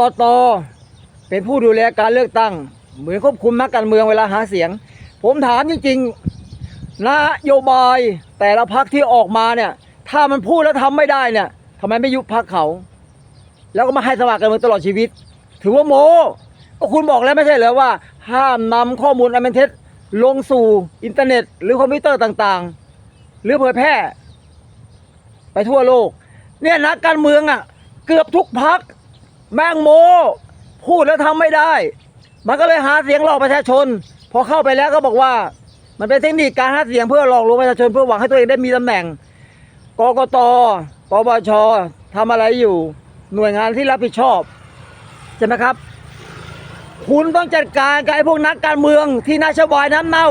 กต เป็นผู้ดูแลการเลือกตั้ง เหมือนควบคุมนักการเมืองเวลาหาเสียง ผมถามจริงๆนโยบายแต่ละพักที่ออกมาเนี่ย ถ้ามันพูดแล้วทำไม่ได้เนี่ยทำไมไม่ยุบพักเขา แล้วก็มาให้สมัครกันเมืองตลอดชีวิต ถือว่าโมก็คุณบอกแล้วไม่ใช่เหรอว่า ห้ามนำข้อมูลอันเป็นเท็จลงสู่อินเทอร์เน็ต หรือคอมพิวเตอร์ต่างๆ หรือเผยแพร่ ไปทั่วโลก เนี่ยนักการเมืองอะ เกือบทุกพัก แม่งโมพูดแล้วทำไม่ได้ มันก็เลยหาเสียงหลอกประชาชน พอเข้าไปแล้วก็บอกว่า มันเป็นเทคนิคการหาเสียงเพื่อหลอกลวงประชาชนเพื่อหวังให้ตัวเองได้มีตำแหน่งกกตปปชทำอะไรอยู่ หน่วยงานที่รับผิดชอบใช่ไหมครับ คุณต้องจัดการกับไอ้พวกนักการเมืองที่น่าชวายน้ำเน่า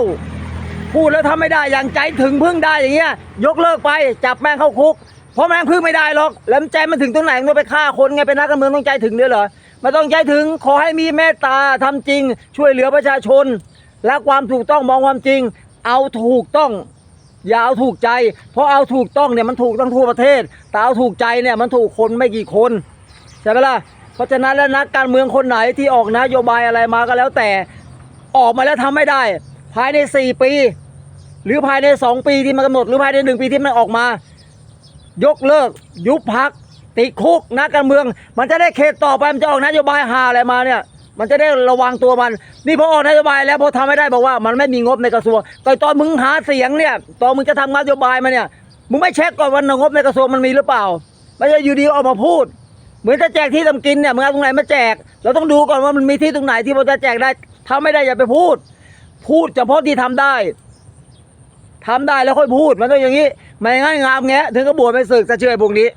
พูดแล้วทำไม่ได้อย่างใจถึงพึ่งได้อย่างเงี้ยยกเลิกไปจับแม่งเข้าคุก เพราะแม่งพึ่งไม่ได้หรอกแล้วใจมันถึงตรงไหนมันไปฆ่าคนไงเป็นนักการเมืองต้องใจถึงด้วยเหรอไม่ต้องใจถึงขอให้มีเมตตาทำจริง ช่วยเหลือประชาชน และความถูกต้องมองความจริง เอาถูกต้อง อย่าเอาถูกใจ เพราะเอาถูกต้องเนี่ยมันถูกต้องทั่วประเทศแต่เอาถูกใจเนี่ยมันถูกคนไม่กี่คนใช่ไหมล่ะเพราะฉะนั้นแล้วนักการเมืองคนไหนที่ออกนโยบายอะไรมาก็แล้วแต่ออกมาแล้วทำไม่ได้ ภายใน 4 ปี หรือภายใน 2 ปีที่มันกำหนดหรือภายใน 1 ปีที่มันออกมา ยกเลิก ยุบพักติดคุกนักการเมือง มันจะได้เขตต่อไปมันจะออกนโยบายหาอะไรมาเนี่ย มันจะได้ระวังตัวมัน นี่พอออกนโยบายแล้วพอทำไม่ได้บอกว่า มันไม่มีงบในกระทรวงแต่ตอนมึงหาเสียงเนี่ยตอนมึงจะทำนโยบายมาเนี่ยมึงไม่เช็คก่อนว่างบในกระทรวงมันมีหรือเปล่าไม่ใช่อยู่ดีออกมาพูด เหมือนจะแจกที่ทำกินเนี่ยมึงเอาตรงไหนมาแจก เราต้องดูก่อนว่ามันมีที่ตรงไหนที่เราจะแจกได้ทำไม่ได้อย่าไปพูด พูดเฉพาะที่ทำได้ ทำได้แล้วค่อยพูดมันต้องอย่างนี้ ไม่งั้นงามแงะถึงก็บวชไปศึกจะเชื่อพวกนี้